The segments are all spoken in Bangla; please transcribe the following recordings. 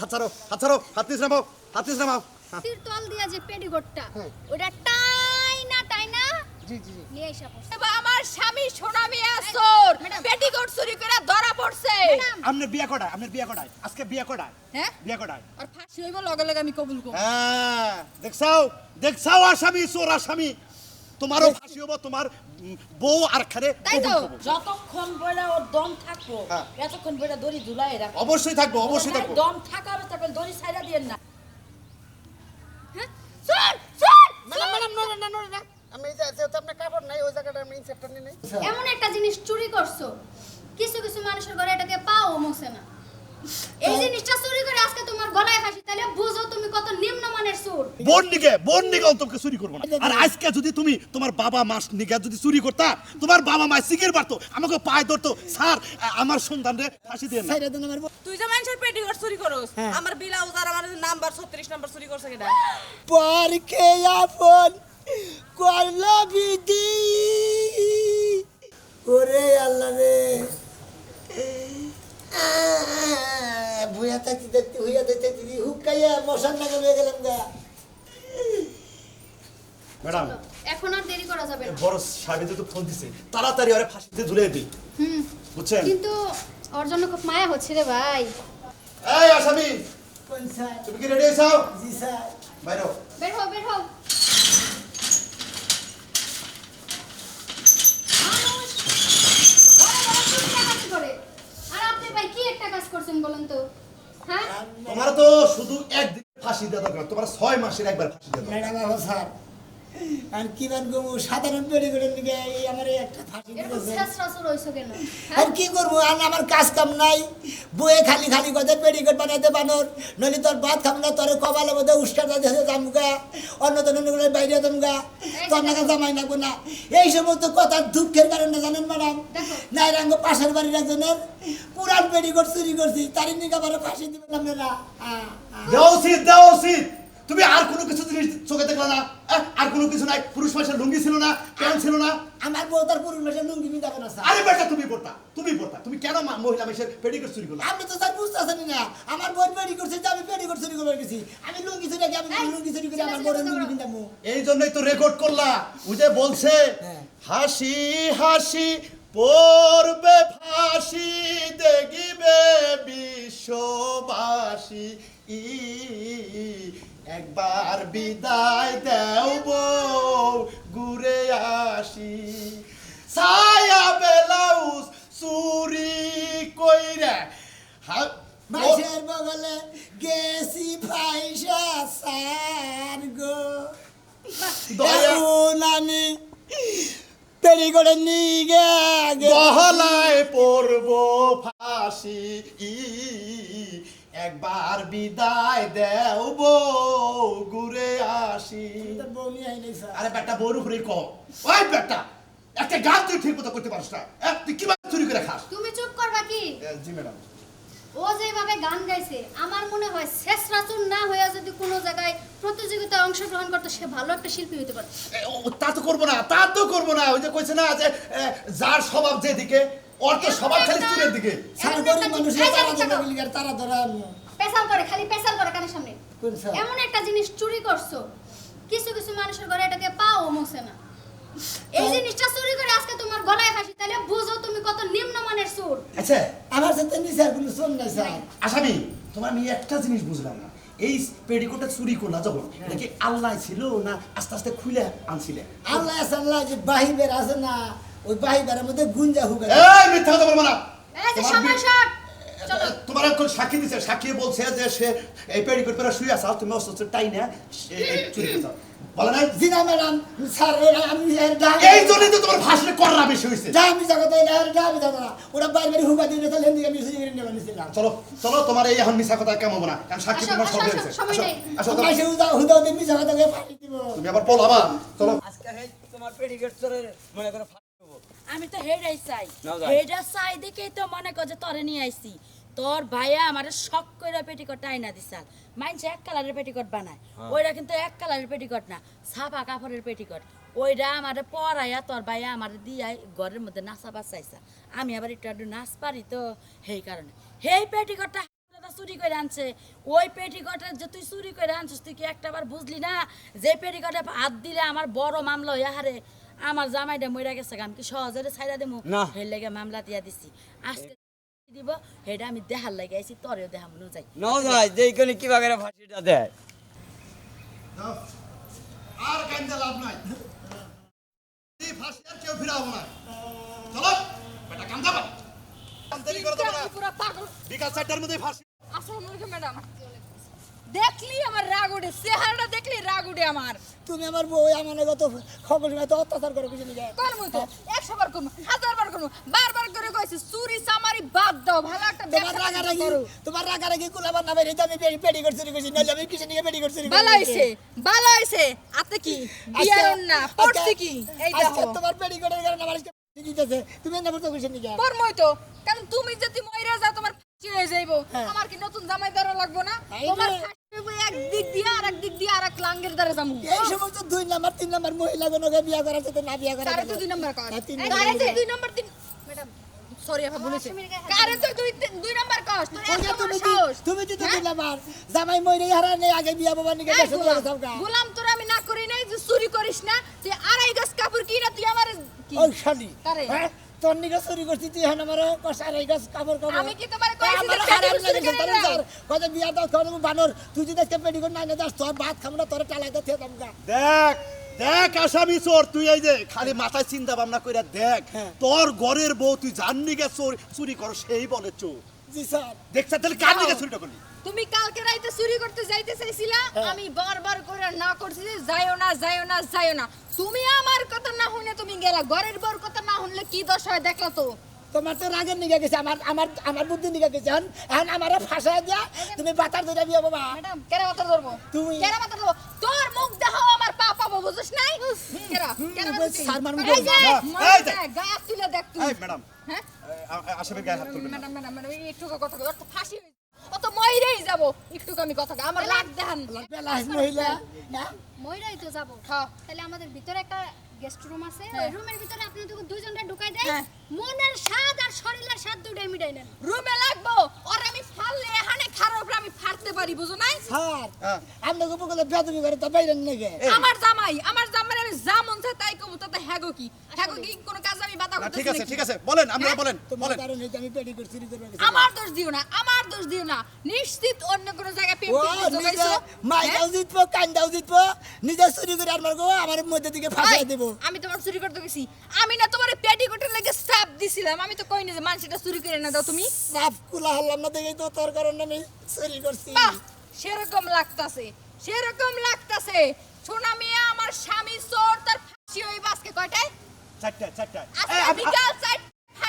হাত ছাড়ো হাত ছাড়ো হাত নিচ নামাও হাত নিচ নামাও। হ্যাঁ। তিরতল দিয়া যে পেটিকোটটা ওটা টাই না টাই না? জি জি জি। নিয়ে এসে। পড়ছে আমার স্বামী সোনা মিয়া চোর। পেটিকোট চুরি করে ধরা পড়ছে। আপনার বিয়ে কটায় আপনার বিয়ে কটায়? আজকে বিয়ে কটায়? হ্যাঁ? বিয়ে কটায়? আর ফাঁসি হইব লগে লগে আমি কবুল করব। হ্যাঁ দেখছাও দেখছাও আসামি চোর আসামি তোমারও ফাঁসি হব তোমার বউ আর খারে তাই তো। যতক্ষণ বইলা ওর দম থাকব হ্যাঁ। এতক্ষণ বইলা দড়ি ঝুলাই রাখো অবশ্যই থাকব অবশ্যই থাকব। দম থাকা অবস্থা করে দড়ি ছাইরা দিয়েন না। হ্যাঁ? চল চল ম্যাডাম ম্যাডাম না না আমি এই যে- আপনার কাপড় নাই ওই জায়গাটা আমি নিয়ে নেই। এমন একটা জিনিস চুরি করছ। কিছু কিছু মানুষের ঘরে এটাকে পাও মোছে না। এই জিনিসটা চুরি করে আজকে তোমার গলায় ফাঁসি তাহলে বুঝো তুমি কত চোর বোন নিকে বোন নিকে তোমাকে চুরি করব না। আর আজকে যদি তুমি তোমার বাবা মা নিকে যদি চুরি করতা তোমার বাবা মা সিগের পারতো আমাকে পায়ে ধরতো স্যার আমার সন্তানরে ফাঁসি দিয়ে না। তুই যে মানুষের পেটিকোট চুরি করস আমার ব্লাউজ আর আমার নাম্বার 36 নাম্বার চুরি করছে কেডা? পরকে আপন করলা বিধি? ওরে আল্লাহ রে। ভুয়া থাকতে দেখতে হইয়া দেখতে দিদি হুকাইয়া মশার নাগে হয়ে গেলাম গা। ম্যাডাম। এখন আর দেরি করা যাবে না। বড় সাহেব তো ফোন দিছে। তাড়াতাড়ি আরে ফাঁসিতে ঝুলিয়ে দিই। হুম। বুঝছেন? কিন্তু ওর জন্য খুব মায়া হচ্ছে রে ভাই। এই আসামি! কোন স্যার তুমি কি রেডি হয়েছো? জি স্যার। বাইরো। বের হও বের হও করে। আর আপনি ভাই কি একটা কাজ করছেন বলেন তো হ্যাঁ তোমার তো শুধু একদিন ফাঁসি দেওয়া দরকার তোমার ছয় মাসের একবার ফাঁসি দেওয়া ম্যাডাম আবার স্যার। আর কি বান গমু সাধারণ পেড়ি দিকে এই আমার একটা ফাঁসি দিতেছে কেন? আর হ্যাঁ কি করব? আর আমার কাজ কাম নাই। বয়ে খালি খালি কথা পেডিকট বানাইতে বানর। নইলে তোর ভাত খাম না তোর কবালে বোধহয় উস্কার দিয়েছে জামুকা অন্য তো নন্য বাইরে জামুকা তোর নাকা জামাই নাকবো না। এই সমস্ত কথার দুঃখের কারণে জানেন ম্যাডাম। দেখো। নাইরাঙ্গ পাশের বাড়ির একজনের। পুরান পেডিকট চুরি করছি। তারই নিকা আবার ফাঁসি দিবেন আপনারা আহ, আহ। দেওয়া উচিত দেওয়া উচিত। তুমি আর কোনো কিছু জিনিস চোখে দেখলে না? আর কোনো কিছু নাই? পুরুষ মানুষের লুঙ্গি ছিল না? প্যান্ট ছিল না? আমার বউ তার পুরুষ মাসে লুঙ্গি মিটাবে না স্যার আরে বেটা তুমি পড়তা তুমি পড়তা তুমি কেন মহিলা মানুষের পেডিকোট চুরি করলা? আপনি তো স্যার বুঝতেছেন না। আমার বোন পেডি করছে যে আমি পেডি চুরি করে গেছি আমি লুঙ্গি চুরি আমি লুঙ্গি চুরি করে আমার বোনের লুঙ্গি। পিন্দামু এই জন্যই তো রেকর্ড করলা। ও যে বলছে হ্যাঁ। হাসি হাসি পড়বে ফাঁসি দেখিবে বিশ্ববাসী। ই একবার বিদায় দেও বউ ঘুরে আসি। ছায়া বেলাউস চুরি কইরা মাসের বগলে গেছি ফাইসা সার গো। এখন আমি পেড়ি করে নিয়ে গহলায় পড়ব ফাঁসি। ই একবার বিদায় দেও বউ ঘুরে আসি। আরে বেটা বউর উপরে কম। ওই বেটা একটা গান তুই ঠিক মতো করতে পারিস না। তুই কীভাবে চুরি করে খাস? তুমি চুপ করবা কি? জি ম্যাডাম। ও যেভাবে গান গাইছে আমার মনে হয় শেষ রাসুর না হয়ে যদি কোনো জায়গায় প্রতিযোগিতায় অংশগ্রহণ করতো সে ভালো একটা শিল্পী হতে পারত। তা তো করব না তা তো করব না। ওই যে কইছে না যে যার স্বভাব যেদিকে ওর তো স্বভাব খালি চুরের দিকে। এমন গরিব মানুষের তারা ধরা বলি আর তারা ধরা পেশাল করে খালি পেশাল করে কানের সামনে। এমন একটা জিনিস চুরি করছ। কিছু কিছু মানুষের ঘরে এটাকে পাও মোছে না। এই জিনিসটা চুরি করে আজকে তোমার গলায় ফাঁসি তাহলে বুঝো তুমি কত নিম্নমানের চোর আচ্ছা আমার সাথে নিচার কোনো শোন নাই স্যার। আসামি তোমার আমি একটা জিনিস বুঝলাম না। এই পেডিকোটটা চুরি করলা যখন এটা কি আল্লাহ ছিল না আস্তে আস্তে খুলে আনছিলে? আল্লাহ আল্লাহ যে বাহিবের আছে না ওই বাহিবের মধ্যে গুঞ্জা হুকা এই মিথ্যা কথা বলব না। তোমার সময় বি- চলো। তোমার একজন সাক্ষী দিছে সাক্ষী বলছে যে সে এই পেডিকোট পরে শুয়ে আসাল তুমি অস্ত্র টাই না? সে চুরি করছ। বলে নাই? জিনা ম্যাডাম স্যার আমি এর ডাক এই জন্যই তো তোমার ভাষণে কররা বেশি হয়েছে। যা আমি জগতে এর ডাক আমি জানা না। ওরা বাইরে বাইরে হুকা দিয়ে তাহলে হিন্দি আমি সুযোগ নিয়ে নিছিলাম চলো চলো তোমার এই এখন মিশা কথা কেমন হব না কারণ সাক্ষী তোমার সব হয়েছে। আসো, সময় আসো চলো। মাসে হুদা হুদা দিয়ে মিছা কথা ফাটি দিব। তুমি আবার পলাবা। চলো। আজকে তোমার পেডিকেট চলে মনে করো। আমি তো হেডাই চাই। হেডা চাই দেখেই তো মনে কর যে তোরে নিয়ে আইছি। তোর ভাইয়া আমারে শখ কইরা পেটিকট আইনা দিছাল। মাইনছে এক কালারের পেটিকট বানায়। ওইটা কিন্তু এক কালারের পেটিকট না ছাপা কাপড়ের পেটিকট। ওইটা আমারে পরাইয়া তোর ভাইয়া আমারে দিয়াই ঘরের মধ্যে নাচা বাচাইছা আমি আবার একটু একটু নাচ পারি তো সেই কারণে। সেই পেটিকটটা চুরি করে আনছে। ওই পেটিকটের যে তুই চুরি করে আনছিস তুই কি একটাবার বুঝলি না? যে পেটিকটে হাত দিলে আমার বড় মামলা হইয়া হারে। আমার জামাইটা মইরা গেছে আমি কি সহজে ছাইরা দেবো না। হের লেগে মামলা দিয়া দিছি। আজকে দিব হেটা আমি দেখার লাগে আইছি তোরেও দেখা মনে যাই। নাও যাই যেইখানে কি বাগেরা ফাঁসিটা দেয়। আর কান্দে লাভ নাই। এই ফাঁসি আর কেউ ফিরাবো না। চলো বেটা কান্দা বা কান্দারি করে দেবো না পুরো পাগল। বিকাল চারটার মধ্যে ফাঁসি। আসসালামু আলাইকুম ম্যাডাম। দেখলি আমার রাগ উঠে চেহারাটা দেখলি রাগ উঠে আমার? তুমি আমার বউ আমার কত খবর তো অত্যাচার করে কিছু নিয়ে করব তো একশো বার করব হাজার বার করব বারবার করে কইছি চুরি চামারি বাদ দাও ভালো একটা তোমার রাগারাগি তোমার রাগারাগি কুলাবার না বেরিয়ে আমি পেটি করে চুরি করছি নাহলে আমি কিছু নিয়ে করে চুরি ভালো হইছে ভালো হইছে। আপনি কি বিয়ার না পড়ছি কি? এই দেখো। তোমার পেটি করে কারণে আমার দিতেছে। তুমি না বলতে কিছু নিয়ে পরমই তো কারণ তুমি যদি মইরা যাও তোমার হয়ে যাইবো। হ্যাঁ। আমার কি নতুন জামাই দ্বারা লাগবো না? তোমার ফাঁসি এক দিক দিয়ে আর এক দিক দিয়ে আর এক লাঙ্গের দ্বারা যাব। এই সমস্ত দুই নাম্বার তিন নাম্বার মহিলা গণকে বিয়া না করা কারে তো দুই নম্বর কর? এই নম্বর। কারে তো দুই নম্বর তিন ম্যাডাম সরি আপা বলেছি। আসামির গায়ে হাত কারে তো দুই দুই নম্বর কর? তোর এত ওকে বড় তুমি তুমি যদি হ্যাঁ? জামাই মইরে হারা নেই আগে বিয়া বাবা নিকে গোলাম, তোর আমি না করি নাই যে চুরি করিস না তুই আড়াই গাছ কাপড় কিনা তুই আমার ওই শালি? তোর নিকে চুরি করছি তুই এখন আমার কষা রে গাছ কাপড় কাপড়। আমি কি তোমারে কইছি আমার হারাম লাগে করে তাহলে কত বিয়া দাও তোর বানর। তুই যদি আজকে পেটি করে নাই না যাস তোর ভাত দেখ দেখ আসামি চোর তুই এই যে খালি মাথায় চিন্তা ভাবনা করে দেখ হ্যাঁ। তোর ঘরের বউ তুই জাননি গে চোর চুরি কর সেই বলে চোর। জি স্যার। দেখছ তাহলে কার দিকে চুরিটা করলি? তুমি কালকে রাইতে চুরি করতে যাইতে চাইছিলা আমি বারবার করে না করছি যে যাইও না যাইও না যাইও না। তুমি আমার কথা না শুনে তুমি গেলা ঘরের বউর কথা না শুনলে কি দশ হয় দেখলা তো? তোমার তো রাগের নিকে গেছে আমার আমার আমার বুদ্ধি নিকে গেছে এখন এখন আমারে ফাঁসায় দিয়া তুমি বাতার ধরে বিয়া বাবা ম্যাডাম কেরা মাথা ধরবো? তুমি। কেরা মাথা ধরবো? তোর মুখ দেখাও আমার পা পাবো বুঝিস নাই? কেরা কেরা সার মারমু এই যে মরে দেখ। দেখ, গায়ে তুলে দেখ তুই। এই ম্যাডাম। হ্যাঁ? আসামির গায়ে হাত তুলবেন ম্যাডাম ম্যাডাম ম্যাডাম একটু কথা তো ফাঁসি হয়ে যাবে। ও তো মইরেই যাব একটু আমি কথা আমার লাগ দেখান মহিলা মইরাই তো যাব হ্যাঁ। তাহলে আমাদের ভিতরে একটা গেস্ট রুম আছে হ্যাঁ। ওই রুমের ভিতরে আপনি তো দুইজনটা ঢুকাই দেয় হ্যাঁ। মনের স্বাদ আর শরীরের স্বাদ দুটাই মিটাই নেন। রুমে লাগবো আর আমি ফাললে এখানে খারাপ আমি ফাড়তে পারি বুঝো নাই? স্যার হ্যাঁ। আপনি গোপন করে বেদবি করে তো বাইরে নিকে? আমার জামাই আমার জামাই আমি যা মন চায় তাই কমু তাতে হ্যাগো কি? হ্যাগো কি? কোন কাজ আমি বাধা করতেছি ঠিক আছে ঠিক আছে বলেন বলেন বলেন। কারণে তো আমি পেটি করে চুরি করব আমার দোষ দিও না আমার দোষ দিও না। নিশ্চিত অন্য কোন জায়গায় নিজে জোগাইছো মাইটাও জিতবো কান্দাও জিতবো নিজে চুরি করে আর মারবো আমার মধ্যে দিকে ফাঁসাই দেবো। আমি তোমার চুরি করতে গেছি। আমি না তোমার পেটিকোটের লেগে সাপ দিছিলাম। আমি তো কইনি যে মানুষটা চুরি করে না দাও তুমি। সাপ কুলা হলাম না দেখেই তো তোর কারণে আমি চুরি করছি। বাহ সেরকম লাগতাছে সেরকম লাগতাছে। সোনা মিয়া আমার স্বামী চোর তার ফাঁসি হইব আজকে কয়টায়? চারটা চারটা আজকে বিকাল চার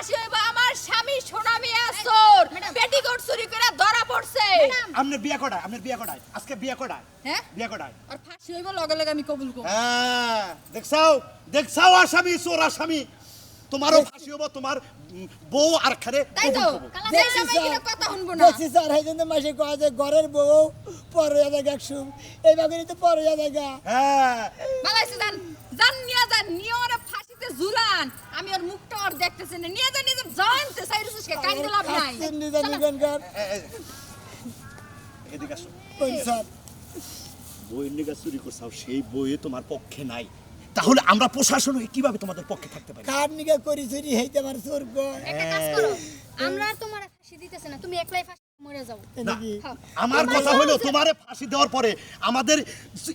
ফাঁসি হইব আমার স্বামী সোনা মিয়া চোর পেটিকোট চুরি করে ধরা পড়ছে। আপনার বিয়ে করায় আপনার বিয়ে করায় আজকে বিয়ে করায়। হ্যাঁ? বিয়ে করায়। আর ফাঁসি হইব লগে লগে আমি কবুল করব। হ্যাঁ দেখছাও দেখছাও আসামি চোর আসামি তোমারও ফাঁসি হব তোমার বউ আর খারে তাই তো যে কথা শুনব না। দেখছি স্যার এই জন্য মাসে কয় যে ঘরের বউ পরে জায়গা শুন এই বাগিনি তো পরে জায়গা হ্যাঁ। বালাইছে জান জান নিয়ে যান নিয়ে আমি ওর মুখটা আর দেখতেছি না। নিয়ে যান নিয়ে যান জানতে চাইছিস কে কাইন্দ লাভ নাই। এদিকে আসো। কোন স্যার। বইয়ের নিগা চুরি করছাও সেই বইয়ে তোমার পক্ষে নাই। তাহলে আমরা প্রশাসন হয়ে কীভাবে তোমাদের পক্ষে থাকতে পারি? কার নিকে করি চুরি? হেইতে আমার চোর একটা কাজ করো। আমরা তোমার ফাঁসি দিতেছে না। তুমি একলাই আমার কথা হলো তোমারে ফাঁসি দেওয়ার পরে আমাদের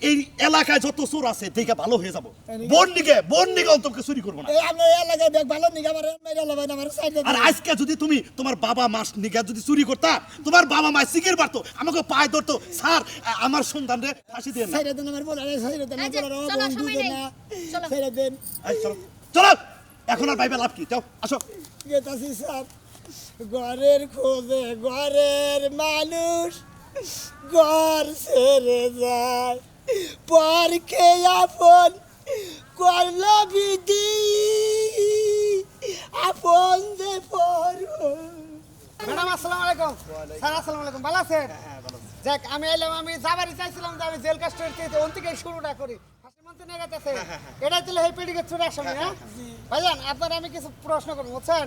এই এলাকায় যত চোর আছে দেখে ভালো হয়ে যাব। বোন নিকে বোন নিকে অন্তকে চুরি করব না। এলাকায় ভালো নিকে আমার আর আজকে যদি তুমি তোমার বাবা মাস নিকে যদি চুরি করতা তোমার বাবা মা সিগের পারতো আমাকে পায়ে ধরতো স্যার আমার সন্তান রে ফাঁসি দেন আমার চলো, বন্ধু দেন না। চলো। দেন। চলো। চলো এখন আর ভাইবে লাভ কি? যাও আসো। গেতাছি স্যার? ঘরের খোঁজে ঘরের মানুষ ঘর ছেড়ে যায়। পর কে আপন করল বিধি? আপন যে পর। ম্যাডাম আসসালামু আলাইকুম। স্যার আসসালামু আলাইকুম। ভালো আছেন? যাক আমি এলাম আমি যাবারই চাইছিলাম যে আমি জেল কাস্টের থেকে ওন থেকে শুরুটা করি। হাসি মন্ত্রী নিয়ে গেছে এটাই ছিল এই পেডিকে চুরি আসলে হ্যাঁ? ভাইজান আপনার আমি কিছু প্রশ্ন করব বুঝছেন?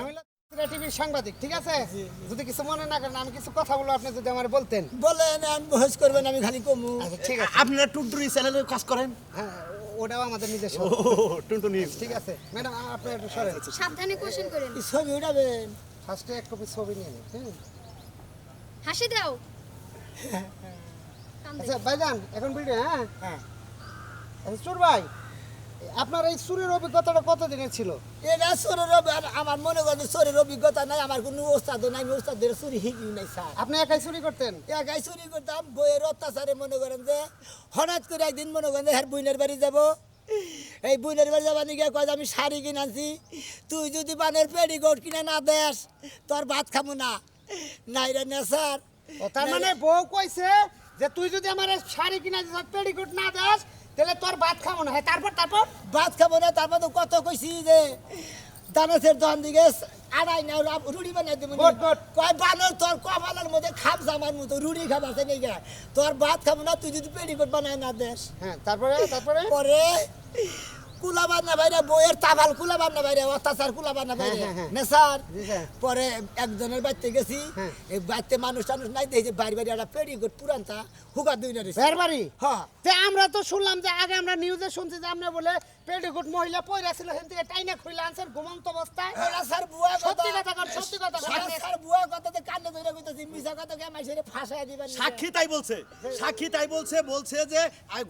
আমি হলো এটা টিভির সাংবাদিক ঠিক আছে? যদি কিছু মনে না করেন আমি কিছু কথা বলব আপনি যদি আমার বলতেন। বলেন আমি বহস করবেন আমি খালি কমু। আচ্ছা ঠিক আছে। আপনারা টুনটুনি চ্যানেলে কাজ করেন? হ্যাঁ ওটাও আমাদের ও টুনটুনি। ঠিক আছে। ম্যাডাম আপনি একটু সরেন। সাবধানে কোশ্চেন করেন। ছবি উঠাবেন। ফার্স্টে এক কপি ছবি নিয়ে নিন। হাসি দাও। কান্দে। আচ্ছা ভাইজান এখন ভিডিও হ্যাঁ? হ্যাঁ। আচ্ছা চোর ভাই। আপনার এই চুরির অভিজ্ঞতাটা কতদিনের ছিল? এটা চোরের আমার মনে করেন চোরের অভিজ্ঞতা নাই আমার কোনো ওস্তাদ নাই আমি ওস্তাদের চুরি শিখি নাই স্যার। আপনি একাই চুরি করতেন? একাই চুরি করতাম বইয়ের অত্যাচারে মনে করেন যে হঠাৎ করে একদিন মনে করেন যে হ্যাঁ বইনের বাড়ি যাব। এই বইনের বাড়ি যাবার নিয়ে কয় আমি শাড়ি কিনাছি তুই যদি বানের পেডিকোট কিনে না দেস তোর ভাত খাব না। নাই রে না স্যার। তার মানে বউ কইছে যে তুই যদি আমার শাড়ি কিনা দিস পেটিকোট না দাস তাহলে তোর ভাত খাব না হ্যাঁ তারপর তারপর? ভাত খাব না তারপর তো কত কইছি যে দানাসের দোকান দিকে আড়াই না রুড়ি বানাই দেবো। কয় বানর তোর কপালের মধ্যে খাপ জামার মতো রুড়ি খাবার নেই গা তোর ভাত খাব না তুই যদি পেটিকোট বানাই না দেশ হ্যাঁ তারপরে তারপরে? পরে কুলাবার না বাইরে বইয়ের কুলাবার না বাইরে অত্যাচার কুলাবার না বাইরে। হ্যাঁ, হ্যাঁ, হ্যাঁ। না স্যার পরে একজনের বাড়িতে গেছি। এই বাড়িতে মানুষ টানুষ নাই দেখি বাড়ি বাড়ি একটা পেডিকোট পুরানটা হুকা দুই না বের বাড়ি? হ্যাঁ। তে আমরা তো শুনলাম যে আগে আমরা নিউজে শুনছি যে আপনি বলে পেটিকোট মহিলা পয়রা ছিল হেন থেকে টাইনা খুইলা আনছেন ঘুমন্ত অবস্থায়। ওরা স্যার বুয়া সত্যি কথা কর, সত্যি কথা কর। স্যার, বুয়া কথা তো কান্নে ধরে কইতাছি মিছা কথা কে মাইসেরে ফাঁসায় দিবেন সাক্ষী তাই বলছে সাক্ষী তাই বলছে বলছে যে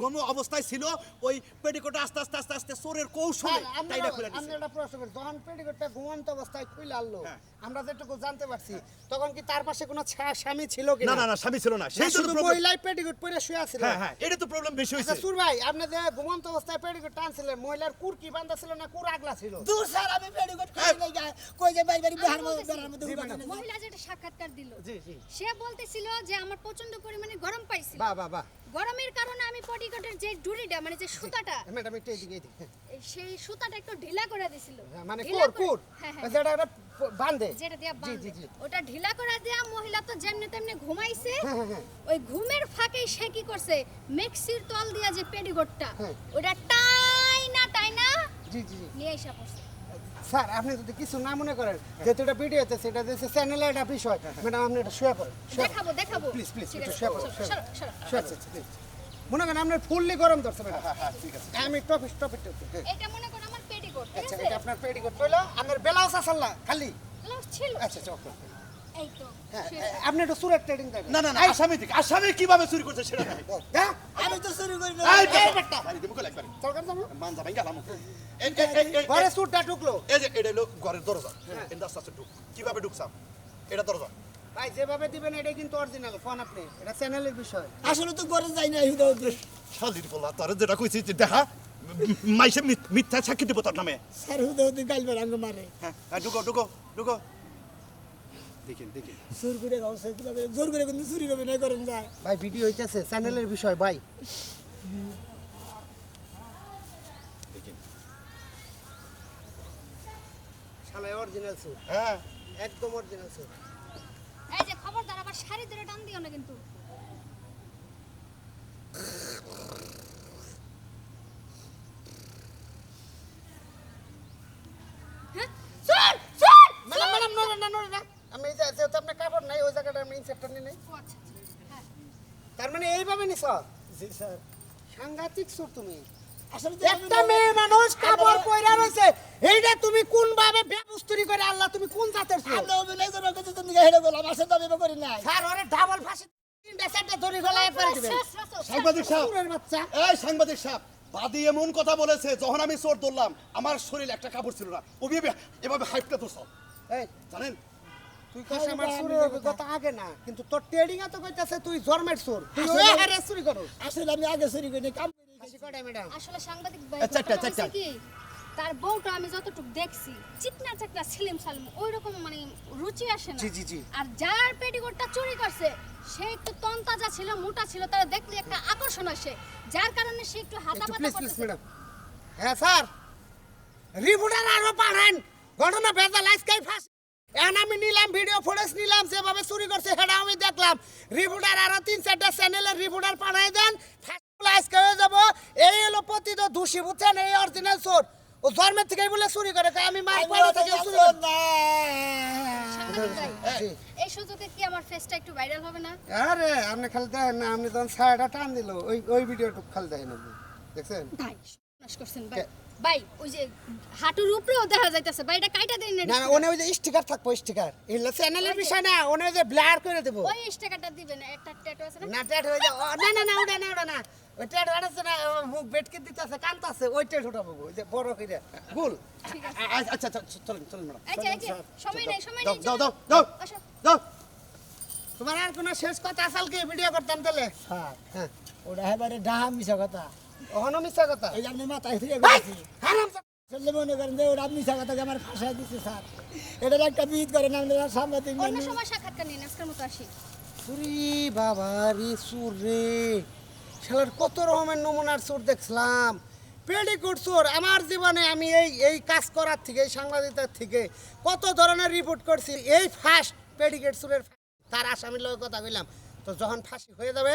গম অবস্থায় ছিল ওই পেটিকোটা আস্তে আস্তে আস্তে আস্তে সোরের কৌশলে আমরা তাইটা খুলে আমরা একটা প্রশ্ন করি যখন পেটিকোটটা ঘুমন্ত অবস্থায় খুইলা আনলো হ্যাঁ। আমরা যেটুকু জানতে পারছি তখন কি তার পাশে কোনো স্বামী ছিল কি না না না স্বামী ছিল না। সেই শুধু শুধু মহিলাই পেটিকোট পরে শুয়ে আছিল। হ্যাঁ হ্যাঁ এটা তো প্রবলেম বেশি আচ্ছা হয়েছে সুর ভাই আপনি যে ঘুমন্ত অবস্থায় পেটিকোট টানছিলেন মহিলার কুর কি বান্ধা ছিল না কুর আগলা ছিল? দূর স্যার আমি পেডিকোট খাই নাই কই যে বাড়ি বাড়ি বিহার মধ্যে মহিলা যেটা সাক্ষাৎকার দিল জি জি। সে বলতেছিল যে আমার প্রচণ্ড পরিমাণে গরম পাইছিল। বাহ বাহ বাহ। গরমের কারণে আমি পটিকটের যে ডুরিটা মানে যে সুতাটা ম্যাডাম একটু এদিকে এদিকে সেই সুতাটা একটু ঢিলা করে দিছিল। হ্যাঁ, মানে কুর করে- হ্যাঁ হ্যাঁ। যেটা একটা বান্ধে যেটা দিয়া বাঁধে। ওটা ঢিলা করে দেয়া মহিলা তো যেমনি তেমনি ঘুমাইছে। হ্যাঁ, হ্যাঁ, হ্যাঁ। ওই ঘুমের ফাঁকে সে কি করছে? মেক্সির তল দিয়া যে পেডিগোটটা হ্যাঁ। ওটা টাইনা টাইনা জি জি। নিয়ে এসে পড়ছে। স্যার আপনি যদি কিছু না মনে করেন যেহেতু এটা আছে সেটা যে চ্যানেল একটা বিষয়। ম্যাডাম আপনি এটা শুয়ে পড়েন দেখাবো দেখাবো। প্লিজ প্লিজ একটু শুয়ে পড়ো, শুয়ে। পড়েন, মনে করেন আপনার ফুললি গরম ধরছে হ্যাঁ ঠিক আছে। আমি টপিক টপিক এটা মনে করেন আমার পেটিকোট আচ্ছা এটা আপনার পেটিকোট হলো আমার ব্লাউজ আছে খালি। ব্লাউজ ছিল। আচ্ছা আচ্ছা ওকে ওকে। এই তো শুয়ে আপনি একটু সুরেট ট্রেডিং দেবেন না না না আসামি থেকে আসামি কীভাবে চুরি করছে সেটা নাই হ্যাঁ? আমি তো শুরু করি না। এই এই বেটা। বেটা। মারি দেবো কল একবারে সরকার যাব মান যাবাই গেলাম। এই এই এই এই ঘরে সুটটা ঢুকলো। এই যে এটা হলো ঘরের দরজা। এটা আস্তে আস্তে ঢুক। কীভাবে ঢুকছাম এটা দরজা। ভাই যেভাবে দিবেন কিন্তু অরিজিনাল ফোন আপনি এটা চ্যানেলের বিষয়। আসলে তো করে যাই না হুদা হুদা। শালির বলা তোর যেটা কইছি দেখা মাইসে মিথ- মিথ্যা সাক্ষী দিব তোর নামে। স্যার হুদা হুদি গাইল বেড়াঙ্গ মারে। হ্যাঁ হ্যাঁ, ঢুকো ঢুকো ঢুকো। দেখেন দেখেন। চুর করে গাও সে কীভাবে জোর করে কিন্তু চুরি হবে না করেন যায় ভাই ভিডিও হইতেছে চ্যানেলের বিষয় ভাই। দেখেন। শালা অরিজিনাল সুট হ্যাঁ। একদম অরিজিনাল সুট এই যে খবরদার আবার শাড়ি ধরে টান দিও না কিন্তু হ্যাঁ? চল, চল, ম্যাডাম চল। ম্যাডাম নড়ে না নড়ে না আমি এই যে যেহেতু আপনার কাপড় নাই ওই নিই আচ্ছা, আচ্ছা, হ্যাঁ। তার মানে এইভাবে নিছ জি স্যার সাংঘাতিক সুর তুমি আসলে একটা মেয়ে মানুষ কাপড় পয়রা রয়েছে এইটা তুমি কোন ভাবে বেবস্তুরি করে আল্লাহ তুমি কোন জাতের সুর আমরা অভিনয় করে কিন্তু তুমি হেরে বললাম আসলে তো আমি করি নাই স্যার ওরে ডাবল ফাঁসি তিনটা চারটা ধরে গলায় ফেলে দিবেন শ্বাস, শ্বাস, শ্বাস। সাংবাদিক সাহেব সুরের বাচ্চা এই সাংবাদিক সাহেব বাদি এমন কথা বলেছে যখন আমি চোর ধরলাম আমার শরীরে একটা কাপড় ছিল না এভাবে এভাবে হাইপটা তো সব এই জানেন তুই কস আমার সুরের অভিজ্ঞতা আগে না কিন্তু তোর ট্রেডিং এ তো কইতাছে তুই জন্মের সুর তুই ওই হারে চুরি করো আসলে আমি আগে চুরি করি কাম করি নাই। ম্যাডাম আসলে সাংবাদিক ভাই চারটা, চারটা। কি? তার বউটা আমি যতটুকু দেখছি চিকনা চাকনা সিলিম সালিম ওই রকম মানে রুচি আসে না। জি, জি, জি। আর যার পেটিকোটটা চুরি করছে সে একটু তন্তাজা ছিল মোটা ছিল তারা দেখলে একটা আকর্ষণ আসে। যার কারণে সে একটু হাতা পাতা প্লিজ প্লিজ ম্যাডাম হ্যাঁ স্যার। রিপোর্টার আরও পাঠান। ঘটনা ভেজাল আজকেই ফাঁস এখন আমি নিলাম ভিডিও ফুটেজ নিলাম যেভাবে চুরি করছে সেটা আমি দেখলাম। রিপোর্টার আরও তিন চারটা চ্যানেলের রিপোর্টার পাঠাই দেন আজকে হয়ে যাব। এই হলো প্রতিত দোষী বুঝছেন? এই অরিজিনাল চোর। ও জন্মের থেকেই বলে চুরি করে আমি মার পরে থেকে চুরি। এই সুযোগে কি আমার ফেসটা একটু ভাইরাল হবে না? আরে আপনি খালি দেখেন না আপনি তখন ছায়াটা টান দিল। ওই ওই ভিডিওটা খালি দেখেন আপনি। দেখছেন? ভাই করছেন ভাই। কে? ভাই ওই যে হাঁটুর উপরেও দেখা যাইতেছে। ভাই এটা কাইটা দেন না না ওনে ওই যে স্টিকার থাকব স্টিকার এগুলো চ্যানেলের বিষয় না ওনে ওই যে ব্লার করে দেবো। ওই স্টিকারটা দিবেন একটা ট্যাটু আছে না? না ট্যাট হয়ে যায় না না না ওটা না ওটা না। ওই ট্যাট আছে না মুখ বেটকে দিতেছে কানতাছে ওই ট্যাট উঠাবো ওই যে বড় করে। গুল আচ্ছা আচ্ছা আচ্ছা, চলেন চলেন ম্যাডাম আচ্ছা আচ্ছা সময় নাই সময় নাই দাও দাও দাও দাও তোমার আর কোনো শেষ কথা আসাল কি ভিডিও করতাম তাহলে? হ্যাঁ। ওটা এবারে ডাহা মিশা কথা। ওখানে মিথ্যা কথা। এই যে আপনি মাথায় থেকে হারাম আসলে মনে করেন যে ওরা মিশা কথাকে আমার ফাঁসায় দিচ্ছে স্যার। এটার একটা করেন আপনারা সাংবাদিক অন্য সময় সাক্ষাৎকার নিন আজকের মতো আসি। সুরি বাবা রে সুর রে। শালার কত রকমের নমুনার সুর দেখছিলাম পেডিকুট সুর আমার জীবনে আমি এই এই কাজ করার থেকে এই সাংবাদিকতার থেকে কত ধরনের রিপোর্ট করছি এই ফার্স্ট পেডিকেট সুরের তার আসামির লোকের কথা কইলাম তো যখন ফাঁসি হয়ে যাবে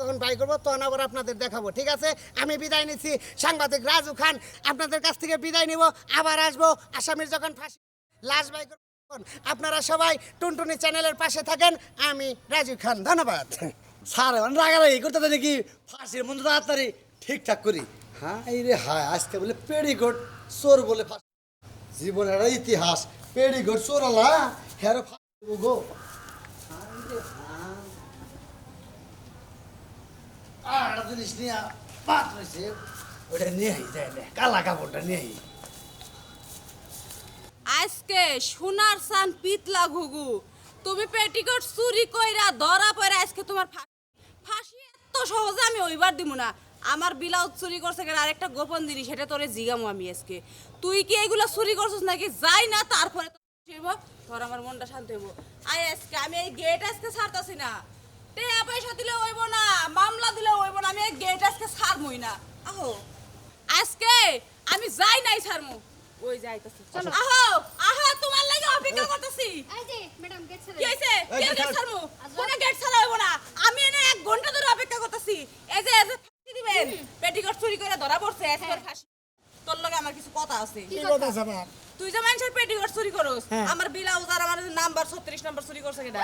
যখন বাই করব, তখন আবার আপনাদের দেখাবো, ঠিক আছে? আমি বিদায় নিচ্ছি, সাংবাদিক রাজু খান, আপনাদের কাছ থেকে বিদায় নিব, আবার আসব আসামির যখন ফাঁসি, লাশ বাই তখন আপনারা সবাই টুনটুনি চ্যানেলের পাশে থাকেন, আমি রাজু খান, ধন্যবাদ। স্যার মানে রাগারাগি করতে নাকি? ফাঁসির মধ্যে তাড়াতাড়ি ঠিকঠাক করি। হ্যাঁ এই রে হায়, আজকে বলে পেডিকোট চোর বলে ফাঁসি জীবনের ইতিহাস পেডিকোট চোর আলা ফাঁসি গো হায় রে হায়। আজকে সোনার সান পিতলা তুমি চুরি কইরা ধরা আজকে তোমার ফাঁসি এত সহজে আমি ওইবার দিব না। আমার বিলাউজ চুরি করছে কেন? আরেকটা গোপন জিনিস, সেটা তোরে জিগামো আমি আজকে। তুই কি এগুলো চুরি করছিস নাকি? যাই না, তারপরে তোর আমার মনটা শান্ত হইব। আই আজকে, আমি এই গেট আজকে ছাড়তাছি না। টাকা পয়সা দিলে হইব না মামলা দিলে হইব না আমি গেট আজকে ছাড়মই না। আহো। আজকে আমি যাই নাই ছাড়মু। ওই যাইতাছি চলো। আহো আহো তোমার লাগে অপেক্ষা করতেছি। এই যে ম্যাডাম গেছে কি হইছে? কে গেট ছাড়মু? কোন গেট ছাড়া হইব না। আমি এনে এক ঘণ্টা ধরে অপেক্ষা করতেছি। এই যে এই যে ফাঁসি দিবেন। পেটিকোট চুরি করে ধরা পড়ছে আজকের ফাঁসি। তোর লগে আমার কিছু কথা আছে। কি কথা? আছে তুই যে মানুষের পেটিকোট চুরি করস আমার ব্লাউজ আর আমার নাম্বার 36 নাম্বার চুরি করছে কেডা?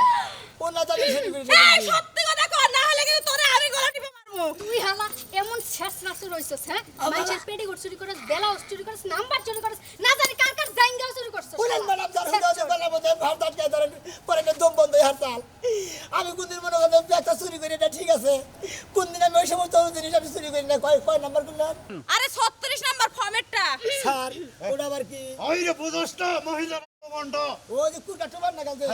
ওনা জানি চুরি করছে এই সত্যি কথা কর না হলে কিন্তু তোরে আমি গলা টিপে মারবো। তুই হালা এমন শেষ নাচু রইছস হ্যাঁ? মানুষের পেটিকোট চুরি করস ব্লাউজ চুরি করস নাম্বার চুরি করস না জানি কার কার জাইঙ্গাও চুরি ম্যাডাম যার হুদা বেলা মধ্যে ভাত দাঁত ধরেন পরে দম বন্ধ হারতাল আমি কোন মনে করেন একটা চুরি করি এটা ঠিক আছে। কোন আমি ওই সমস্ত জিনিস আমি চুরি করি না কয় কয় নাম্বার করলেন আরে 36 নাম্বার ফর্মেটটা। স্যার ওটা আবার কি? ওই রে বুঝোস তো মহিলার মন্ড ও যে কুটা টোবার নাগাল যে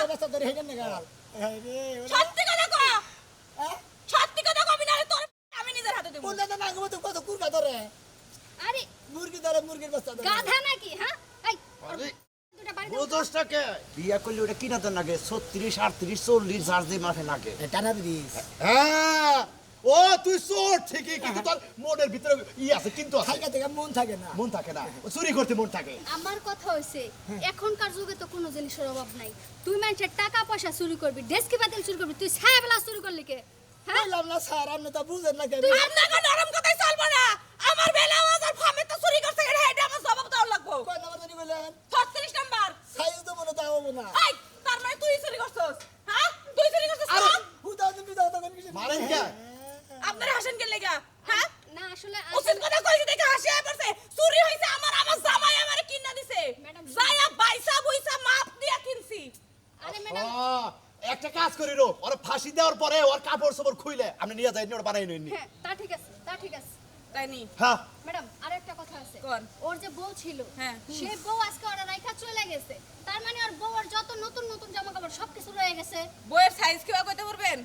ব্যবস্থা করে হেঁটে নাগাল হ্যাঁ সত্যি কথা কও। হ্যাঁ? সত্যি কথা কবি না তোর আমি নিজের হাতে দেব। কোন না গো তো কত কুরকা ধরে? আরে মুরগি ধরে মুরগির বস্তা ধরে। গাধা নাকি হ্যাঁ? বিয়া করলে ওটা কিনা তো ছত্রিশ আটত্রিশ চল্লিশ মাঠে টানা হ্যাঁ। ও তুই চোর ঠিকই কিন্তু তোর মনের ভিতরে ই আছে কিন্তু আছে। থেকে মন থাকে না। মন থাকে না। চুরি করতে মন থাকে। আমার কথা হইছে এখনকার যুগে তো কোনো জিনিসের অভাব নাই। তুই মানুষের টাকা পয়সা চুরি করবি ডেস্কি বাতিল চুরি করবি তুই চুরি করলি কে? হ্যাঁ? না স্যার আপনি তো বুঝেন না কেন। আপনাকে নরম কথাই চলবো না। আমার বেলা আমার ফর্মেট তো চুরি করছে এটা এটা আমার জবাব দেওয়া লাগবো কয় নাম্বার জানি বললেন 36 নাম্বার সাইজ তো মনে দাও হব না। তার মানে তুই চুরি করছস হ্যাঁ? তুই চুরি করছস আরে, না? হুদাও তুমি দাও তখন কিছু মারেন কে? আপনারা হাসেন কে লেগা হ্যাঁ? না আসলে উচিত কথা কইছি দেখে হাসি আয় পড়ছে। চুরি হইছে আমার আমার জামাই আমারে কিনা দিছে। যায়া বাইসা বইসা মাপ দিয়া কিনছি। আরে ম্যাডাম একটা কাজ করি রো ওর ফাঁসি দেওয়ার পরে ওর কাপড় সবর খুইলে আপনি নিয়ে যাই ওটা বানাই নিন হ্যাঁ তা ঠিক আছে তা ঠিক আছে। তাই নি হ্যাঁ ম্যাডাম আর একটা কথা আছে কোন? ওর যে বউ ছিল হ্যাঁ। সে বউ আজকে ওরা রাইখা চলে গেছে। তার মানে ওর বউর যত নতুন নতুন জামা কাপড় সবকিছু রয়ে গেছে। বইয়ের সাইজ কি কইতে পারবেন?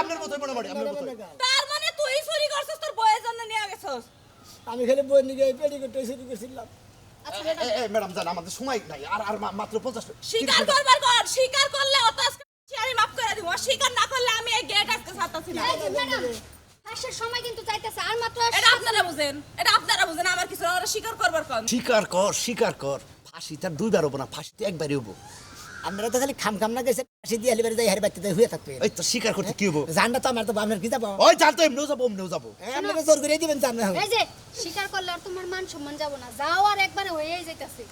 আপনার মতোই মোটামুটি আপনার মতোই। তার মানে তুই চুরি করছস তোর বইয়ের জন্য নিয়ে গেছস। আমি খালি বই নিয়ে পেটি করতে শুরু করছিলাম। আচ্ছা ম্যাডাম। জান আমাদের সময় নাই আর আর মাত্র পঞ্চাশ স্বীকার করবার কর স্বীকার করলে অত আজকে আমি মাফ করে দিব স্বীকার না করলে আমি এই গেট আজকে ছাড়তাছি না। যে সময় কিন্তু যাইতেছে আর মাত্র এটা আপনারা বুঝেন এটা আপনারা বুঝেন আমার কিছু না, ওরা স্বীকার করবার কর স্বীকার কর স্বীকার কর। ফাঁসি তার দুইবার হব না ফাঁসিতে একবারই হব। আপনারা তো খালি খাম খাম না গেছে ফাঁসি দিয়ে হেলিবারে যাই হারে বাচ্চাদের হয়ে থাকবে এই তো স্বীকার করতে কি হব? জানটা তো আমার তো আপনার কি যাব? ওই জানতো এমনিও যাব এমনিও যাব। হ্যাঁ, আপনারা জোর করে দিবেন জান না এই যে স্বীকার করলে আর তোমার মান সম্মান যাব না যাও আর একবারে হয়েই যাইতাছে।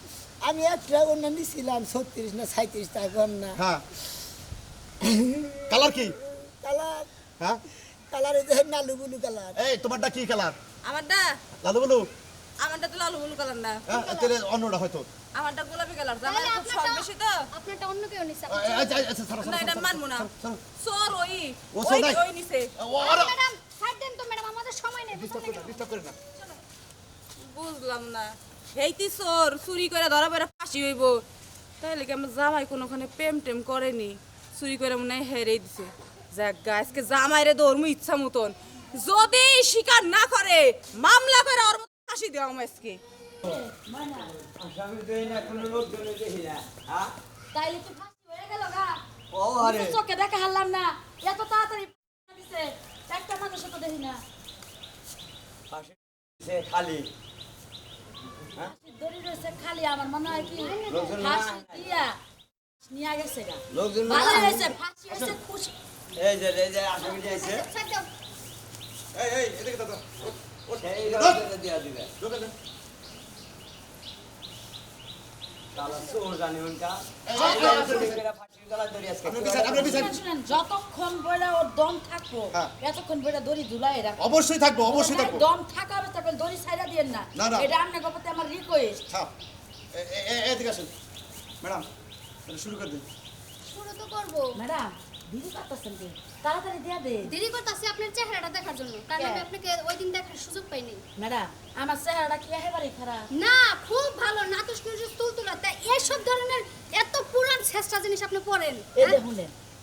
আমি একটা অন্য নিছিলাম ছত্রিশ না সাঁত্রিশ টাকা না। হ্যাঁ। কালার কি? কালার। হ্যাঁ। কালার এই দেখেন বুলু কালার। এই তোমারটা কি কালার? আমারটা? লালু বলু আমারটা তো লাল কালার না হ্যাঁ তাহলে অন্যটা হয়তো। আমারটা গোলাপি কালার আমার খুব শখ বেশি তো। আপনারটা অন্য কেউ নিছে আচ্ছা, ছাড়ো, ছাড়ো, না এটা মানবো না। ছাড়ো। ওই ও ওই ওই নিছে। ও, আরে, ম্যাডাম ছাড় দেন তো ম্যাডাম আমাদের সময় নেই disturb করে না, disturb করে না। বুঝলাম না। হেইতি চোর চুরি করে ধরা পড়ে ফাঁসি হইব। তাইলে কি আমার জামাই কোনোখানে প্রেম টেম করেনি? চুরি করে মনে হয় হেরেই দিছে। যাক গা, আজকে জামাই রে ইচ্ছা মতন। যদি স্বীকার না করে মামলা করে ওর মতো ফাঁসি দেওয়া আজকে। তাইলে তো ফাঁসি হয়ে গেল গা। ও আরে। চোখে দেখা হারলাম না। এত তাড়াতাড়ি দিছে। একটা মানুষ তো দেখি না। ফাঁসি সে খালি। দড়ি রয়েছে খালি আমার মনে হয় কি? ফাঁসি দিয়া নিয়ে গেছে গা। ভালো হয়েছে ফাঁসি হয়েছে খুশি এই যে এই যে আসামি যাইছে এই, এই, এদিকে। সেই দিয়া দিবে। যতক্ষণ বইলা ওর দম থাকব হ্যাঁ। এতক্ষণ বইলা দড়ি ঝুলাই রাখব। অবশ্যই থাকব অবশ্যই থাকব। দম থাকা অবস্থা করে দড়ি ছাইরা দিয়েন না। এটা আপনার গপতে আমার রিকোয়েস্ট থাক। এ- এ- এ- এদিকে আসেন। ম্যাডাম শুরু করে দিন। শুরু তো করব। ম্যাডাম দিদি করতেছেন কি তাড়াতাড়ি দিয়া দে। দেরি করতেছি আপনার চেহারাটা দেখার জন্য। কারণ আমি আপনাকে ওই দিন দেখার সুযোগ পাইনি। ম্যাডাম আমার চেহারাটা কি একেবারে খারাপ? না খুব ভালো। নাতুস নুজুস তুলতুলা। তা এসব ধরনের এত পুরান চেষ্টা জিনিস আপনি পড়েন এই দেখুন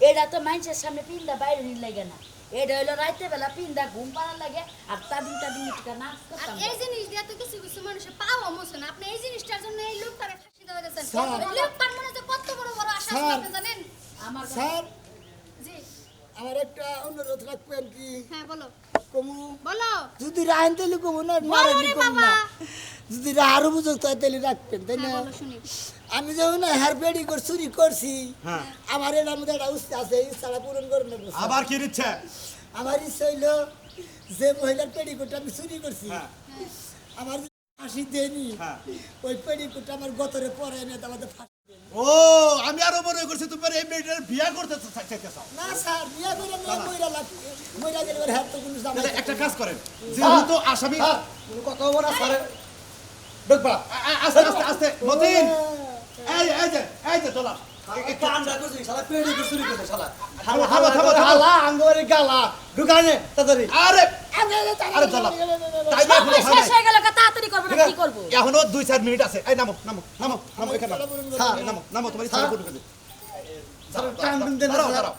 এটা তো মানুষের সামনে পিন্দা বাইরে নিয়ে লাগে না। এটা হইল রাইতে বেলা পিন্দা ঘুম পাড়ার লাগে আর তাদিন তাদিন টিকা নাচ আর করতাম এই জিনিস দিয়ে তো কিছু কিছু মানুষের পাওয়া মোছে না। আপনি এই জিনিসটার জন্য এই লোকটারে ফাঁসি দেওয়া গেছেন। লোকটার মনে যে কত বড় বড় আশা আপনি জানেন? আমার স্যার আমার একটা অনুরোধ রাখবেন কি হ্যাঁ বলো কমু বলো যদি রাহেন তাহলে কমু না কমু না বাবা। যদি তাহলে রাখবেন তাই না হ্যাঁ আমি যখন হেয়ার পেডি করে চুরি করছি হ্যাঁ। আমার মধ্যে একটা আছে ইচ্ছাটা পূরণ করে নেব আবার কি নিচ্ছে আমার ইচ্ছা হইল যে মহিলার পেডিকোটটা আমি চুরি করছি হ্যাঁ। আমার ফাঁসি দেয়নি হ্যাঁ। ওই পেডিকোটটা আমার গতরে পরে এনে আমাদের দেয়নি। ও আমি আরও মনে করছি তুমি এই মেয়েটার বিয়া করতে চাইতে চাও না স্যার বিয়া করে গেলে এবার হ্যাঁ তো কোনো জামাই তাহলে একটা কাজ করেন যেহেতু আসামি কোনো কথা বলো না স্যার। আস্তে আস্তে আস্তে মতিন। এই এই যে এই যে তোলা আরে আরে তাই না কি করব? এখনও দুই চার মিনিট আছে। এই নামো নামো নামো নামো এখানে। নামো এই নামো নামো তোমার স্যার দিন। দেন দাঁড়াও দাঁড়াও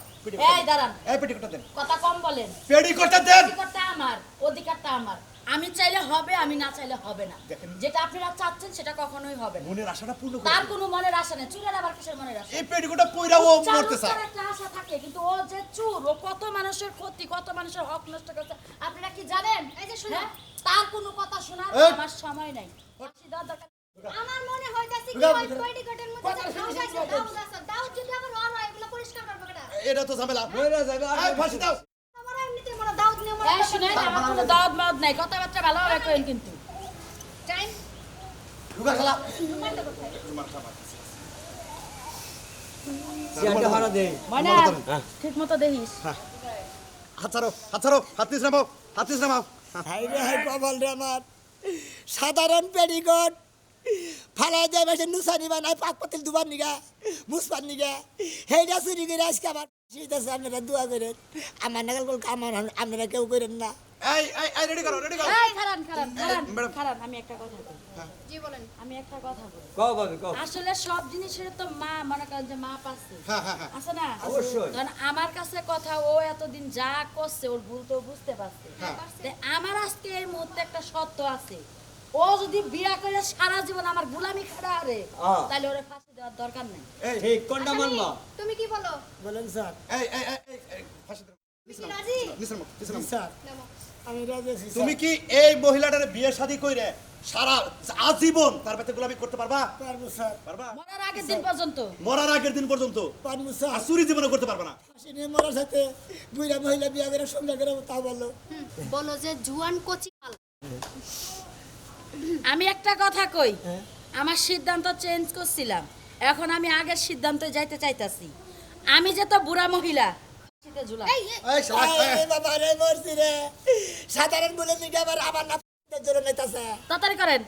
এই দাঁড়ান। এই পেটিকোটটা দেন। কথা কম বলেন। পেটিকোটটা দেন। অধিকারটা আমার অধিকারটা আমার। আমি চাইলে হবে আমি না চাইলে হবে না। যেটা আপনারা চাচ্ছেন সেটা কখনোই হবে না। মনের আশাটা পূর্ণ করে তার কোনো মনের আশা নেই। চুরের আবার কিসের মনের আশা? এই পেটিকোটটা পইরা ও মরতে চায় একটা আশা থাকে কিন্তু ও যে চুর ও কত মানুষের ক্ষতি কত মানুষের হক নষ্ট করছে আপনারা কি জানেন? এই যে শুনো। হ্যাঁ? তার কোনো কথা শোনার আমার সময় নাই। ফাঁসি দেওয়ার দরকার। আমার মনে হইতাছে কি ওই পেটিকোটের মধ্যে যে আছে দাউদ আছে। যদি আবার ওর হয় এগুলো পরিষ্কার করবে কেডা এটা তো ঝামেলা। মরে যাবে আর ফাঁসি দাও। আমার এমনিতে দাউদ নিয়ে এই শুনেন আমার কোনো দাওয়াত মাওয়াত নাই। কথাবার্তা ভালোভাবে করেন কিন্তু। টাইম। ঢুকা শালা চেয়ারটা ভাড়া দেই ময়না ঠিক মতো দেখিস। নামাও নামাও। হাই রে হাই রে আমার। সাধারণ পেডিকোট ফালাই দেয় বেশি নুসানি বানায় পাক পাতিল দুবার নিগা মুসপান নিগা। হেইটা চুরি করে আজকে আমার শীতেছে আপনারা দোয়া করেন। আমার নাগাল কল আমার আপনারা কেউ করেন না। এই এই এই রেডি করো রেডি করো। এই খারান খারান খারান খারান আমি একটা কথা বলি। জি বলেন। আমি একটা কথা বলি। কও বাবু কও। আসলে সব জিনিসের তো মা মনে করেন যে মা পাচ্ছে। হ্যাঁ হ্যাঁ হ্যাঁ। আছে না? অবশ্যই। কারণ আমার কাছে কথা ও এতদিন যা করছে ওর ভুল তো বুঝতে পারছে। আমার আজকে এই মুহূর্তে একটা সত্য আছে। ও যদি বিয়া করে সারা জীবন আমার গোলামি খাড়া রে তাহলে ওরে ফাঁসি দেওয়ার দরকার নেই। এই কোনটা আচ্ছা, মানলো তুমি কি বলো? বলেন স্যার। এই এই এই ফাঁসি দাও তুমি কি এই মহিলাটার বিয়ে শাদী কইরে সারা আজীবন তার পেতে গোলামি করতে পারবা? পারব স্যার। পারবা? মরার আগের দিন পর্যন্ত। মরার আগের দিন পর্যন্ত। পারব স্যার। আসুরি জীবনে করতে পারবা না। ফাঁসি নিয়ে মরার সাথে বুইরা মহিলা বিয়া করে সঙ্গে করে তা বলল বলো যে জুয়ান কচি মাল আমি একটা কথা কই হ্যাঁ। আমার সিদ্ধান্ত চেঞ্জ করছিলাম। এখন আমি আগের সিদ্ধান্তে যাইতে চাইতাছি। আমি যে তো বুড়া মহিলা সাধারণ বলে আবার আবার না তাড়াতাড়ি করেন।